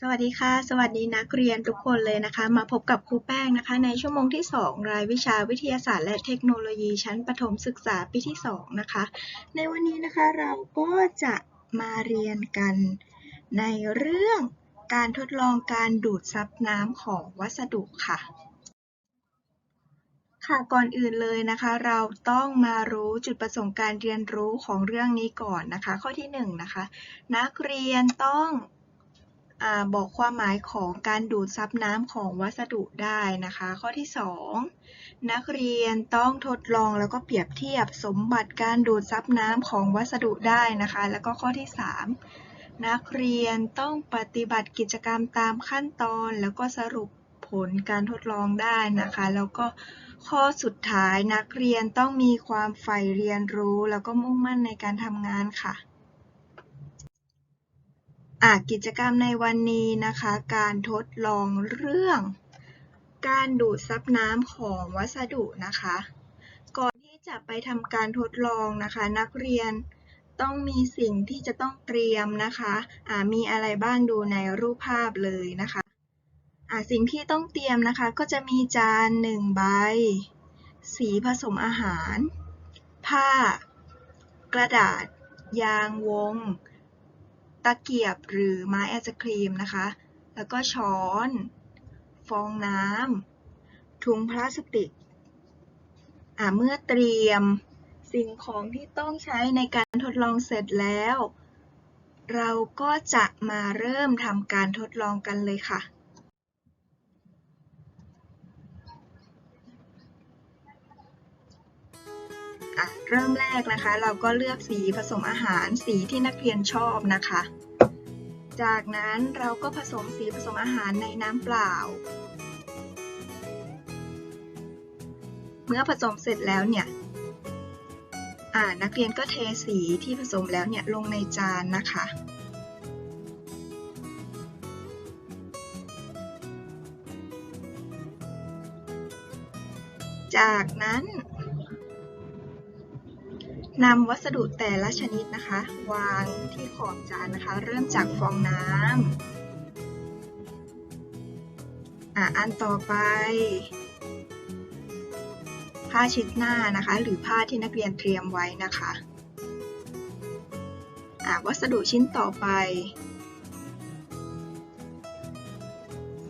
สวัสดีค่ะ สวัสดีนักเรียนทุกคนเลยนะคะ มาพบกับครูแป้งนะคะ ในชั่วโมงที่ 2 รายวิชาวิทยาศาสตร์และเทคโนโลยีชั้นประถมศึกษาปีที่ 2 นะคะ ในวันนี้นะคะเราก็จะมาเรียนกันในเรื่องการทดลองการดูดซับน้ำของวัสดุค่ะ ค่ะก่อนอื่นเลยนะคะ เราต้องมารู้จุดประสงค์การเรียนรู้ของเรื่องนี้ก่อนนะคะ ข้อที่1นงนะคะ นักเรียนต้อง บอกความหมายของการดูดซับน้ำของวัสดุได้นะคะ ข้อที่ 2 นักเรียนต้องทดลองแล้วก็เปรียบเทียบสมบัติการดูดซับน้ำของวัสดุได้นะคะ แล้วก็ข้อที่ 3 นักเรียนต้องปฏิบัติกิจกรรมตามขั้นตอนแล้วก็สรุปผลการทดลองได้นะคะ แล้วก็ข้อสุดท้ายนักเรียนต้องมีความใฝ่เรียนรู้ แล้วก็มุ่งมั่นในการทำงานค่ะอะ กิจกรรมในวันนี้นะคะ การทดลองเรื่อง การดูดซับน้ำของวัสดุนะคะ ก่อนที่จะไปทำการทดลองนะคะ นักเรียนต้องมีสิ่งที่จะต้องเตรียมนะคะอ่ามีอะไรบ้างดูในรูปภาพเลยนะคะอ่าสิ่งที่ต้องเตรียมนะคะก็จะมีจานหนึ่งใบ สีผสมอาหาร ผ้า กระดาษ ยางวง ตะเกียบหรือไม้ไอศครีมนะคะ แล้วก็ช้อน ฟองน้ำถุงพลาสติกเมื่อเตรียมสิ่งของที่ต้องใช้ในการทดลองเสร็จแล้ว เราก็จะมาเริ่มทำการทดลองกันเลยค่ะ เริ่มแรกนะคะ เราก็เลือกสีผสมอาหารสีที่นักเรียนชอบนะคะ จากนั้นเราก็ผสมสีผสมอาหารในน้ำเปล่า เมื่อผสมเสร็จแล้วเนี่ยนักเรียนก็เทสีที่ผสมแล้วเนี่ยลงในจานนะคะ จากนั้น นำวัสดุแต่ละชนิดนะคะ วางที่ขอบจานนะคะ เริ่มจากฟองน้ำอะอันต่อไป ผ้าเช็ดหน้านะคะ หรือผ้าที่นักเรียนเตรียมไว้นะคะอะวัสดุชิ้นต่อไป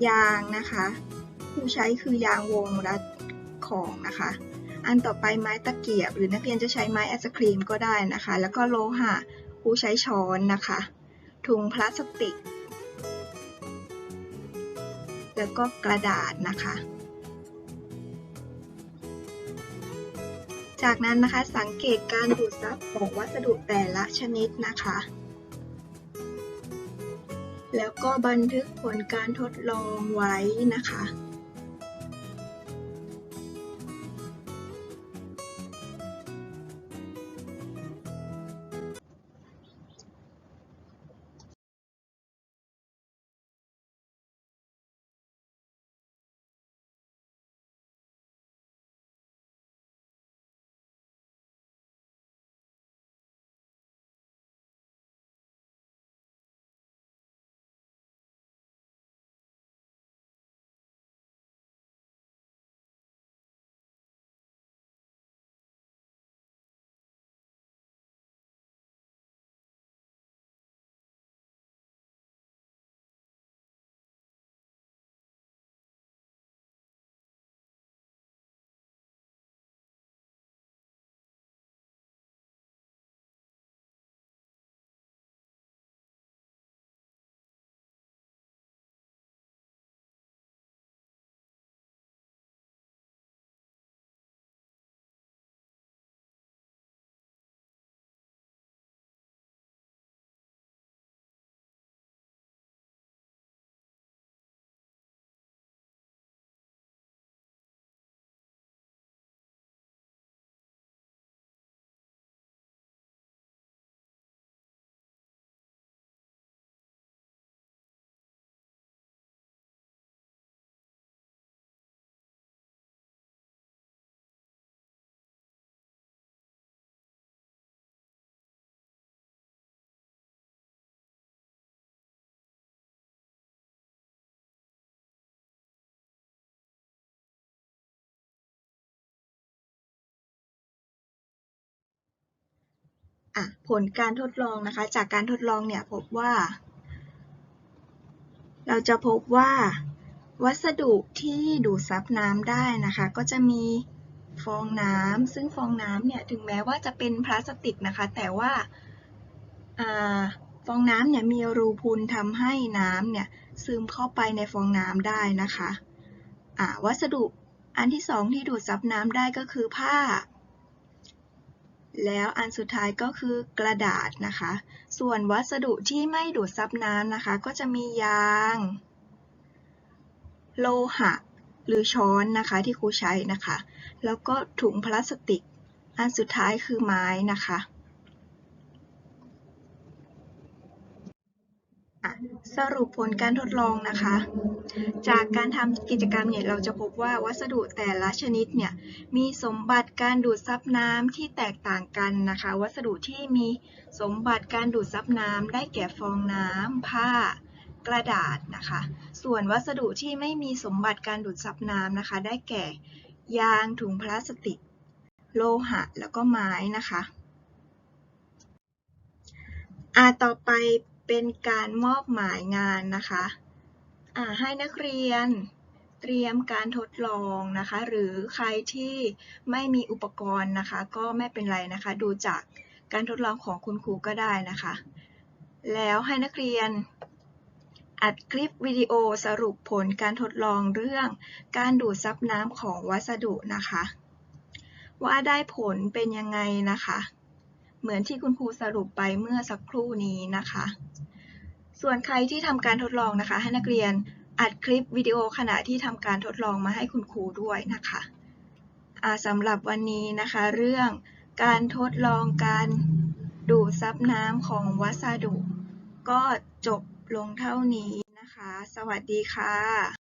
ยางนะคะ ผู้ใช้คือยางวงรัดของนะคะ อันต่อไปไม้ตะเกียบ หรือนักเรียนจะใช้ไม้ไอศครีมก็ได้นะคะ แล้วก็โลหะผู้ใช้ช้อนนะคะ ถุงพลาสติก แล้วก็กระดาษนะคะ จากนั้นนะคะสังเกตการดูดซับของวัสดุแต่ละชนิดนะคะแล้วก็บันทึกผลการทดลองไว้นะคะ อะผลการทดลองนะคะ จากการทดลองเนี่ยพบว่า เราจะพบว่าวัสดุที่ดูดซับน้ำได้นะคะ ก็จะมีฟองน้ำซึ่งฟองน้ำเนี่ยถึงแม้ว่าจะเป็นพลาสติกนะคะ แต่ว่าอฟองน้ำเนี่ยมีรูพุนทำให้น้ำเนี่ยซึมเข้าไปในฟองน้ำได้นะคะอ่าวัสดุอันที่สองที่ดูดซับน้ำได้ก็คือผ้า แล้วอันสุดท้ายก็คือกระดาษนะคะ ส่วนวัสดุที่ไม่ดูดซับน้ำนะคะ ก็จะมียาง โลหะ หรือช้อนนะคะที่ครูใช้นะคะ แล้วก็ถุงพลาสติก อันสุดท้ายคือไม้นะคะอะ สรุปผลการทดลองนะคะ จากการทำกิจกรรมเนี่ยเราจะพบว่าวัสดุแต่ละชนิดเนี่ยมีสมบัติการดูดซับน้ำที่แตกต่างกันนะคะ วัสดุที่มีสมบัติการดูดซับน้ำได้แก่ฟองน้ำผ้ากระดาษนะคะ ส่วนวัสดุที่ไม่มีสมบัติการดูดซับน้ำนะคะ ได้แก่ยางถุงพลาสติก โลหะ แล้วก็ไม้นะคะ อ่าต่อไป เป็นการมอบหมายงานนะคะให้นักเรียนเตรียมการทดลองนะคะ หรือใครที่ไม่มีอุปกรณ์นะคะ ก็ไม่เป็นไรนะคะ ดูจากการทดลองของคุณครูก็ได้นะคะ แล้วให้นักเรียนอัดคลิปวิดีโอสรุปผลการทดลองเรื่องการดูดซับน้ำของวัสดุนะคะ ว่าได้ผลเป็นยังไงนะคะ เหมือนที่คุณครูสรุปไปเมื่อสักครู่นี้นะคะ ส่วนใครที่ทำการทดลองนะคะ ให้นักเรียนอัดคลิปวิดีโอขณะที่ทำการทดลองมาให้คุณครูด้วยนะคะสำหรับวันนี้นะคะ เรื่องการทดลองการดูดซับน้ำของวัสดุ ก็จบลงเท่านี้นะคะ สวัสดีค่ะ